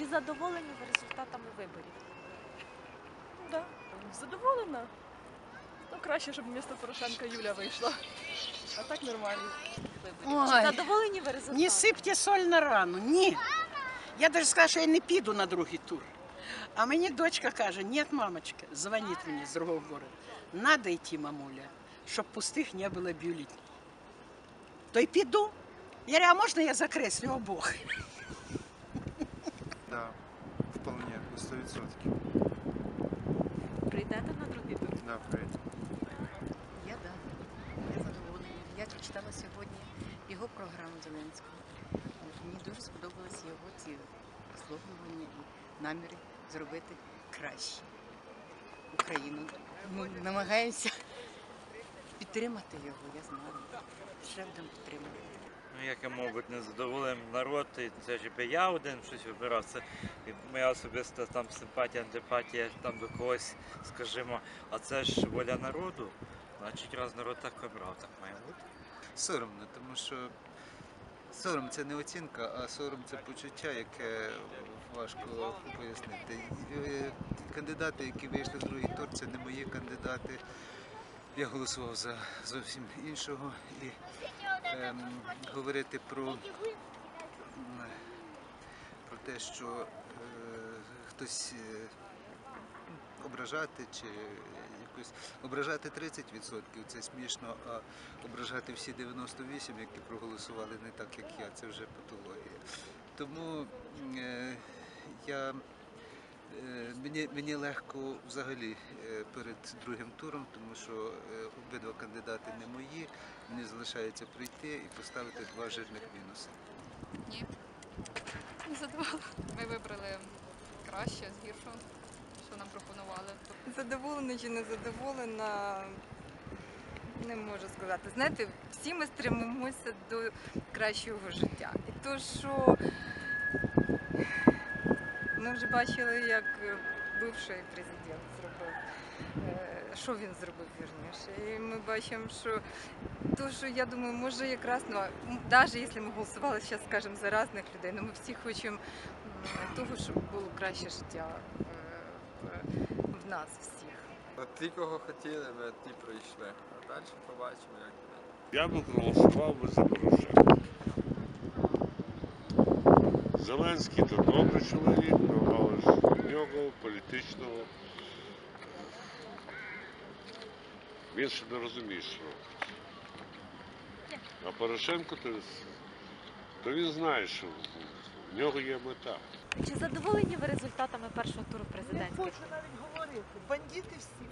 Чи задоволені ви результатами виборів? Да. Задоволена. Ну, краще, щоб вмісто Порошенка Юля вийшла. А так нормально. Виборів. Чи Ой. задоволені ви результатами? Не сипте соль на рану. Ні. Я навіть сказала, що я не піду на другий тур. А мені дочка каже, ні, мамочка, дзвонить мені з другого города. Надо йти, мамуля, щоб пустих не було бюлетней. То й піду. Я говорю, а можна я закреслю обох? Да, вполне, на 100%. Прийдете на другий тур? Да, прийде. Я да, я задоволена. Я прочитала сьогодні його програму Зеленського. Мені дуже сподобалися його ці висловлювання і наміри зробити краще Україну. Ми намагаємося підтримати його, я знаю. Ще будемо підтримувати. Ну, як я, мабуть, не задоволений народ, і це ж би я один щось вибирав. Це моя особиста там симпатія, антипатія там до когось, скажімо, а це ж воля народу. Значить, раз народ так вибрав, так має бути. Соромно, тому що сором це не оцінка, а сором це почуття, яке важко пояснити. Е, Кандидати, які вийшли в другий тур, це не мої кандидати. Я голосував за зовсім іншого. І ем, говорити про, про те, що е, хтось е, ображати чи якось ображати 30% це смішно, а ображати всі 98, які проголосували не так, як я, це вже патологія. Тому е, я, мені, мені легко взагалі е, перед другим туром, тому що е, обидва кандидати не мої. Мені залишається прийти і поставити два жирних мінуси. Ні. Не задоволена. Ми вибрали краще з гіршого, що нам пропонували. Задоволена чи не задоволена, не можу сказати. Знаєте, всі ми стремимося до кращого життя. І то, що вже бачили, як бивший президент зробив, е, що він зробив вірніше. І ми бачимо, що то, що я думаю, може якраз, ну, навіть якщо ми голосували зараз, скажімо, за різних людей, ну ми всі хочемо того, щоб було краще життя е, в- нас всіх. От ті, кого хотіли, ми ті пройшли. А далі побачимо, як буде. Я би проголосував би за Порошенка. Зеленський то добрий чоловік, але ж в нього політичного. Він ще не розуміє, що робить. А Порошенко то, то він знає, що в нього є мета. Чи задоволені ви результатами першого туру Не президентських? хочу навіть говорити. Бандити всі,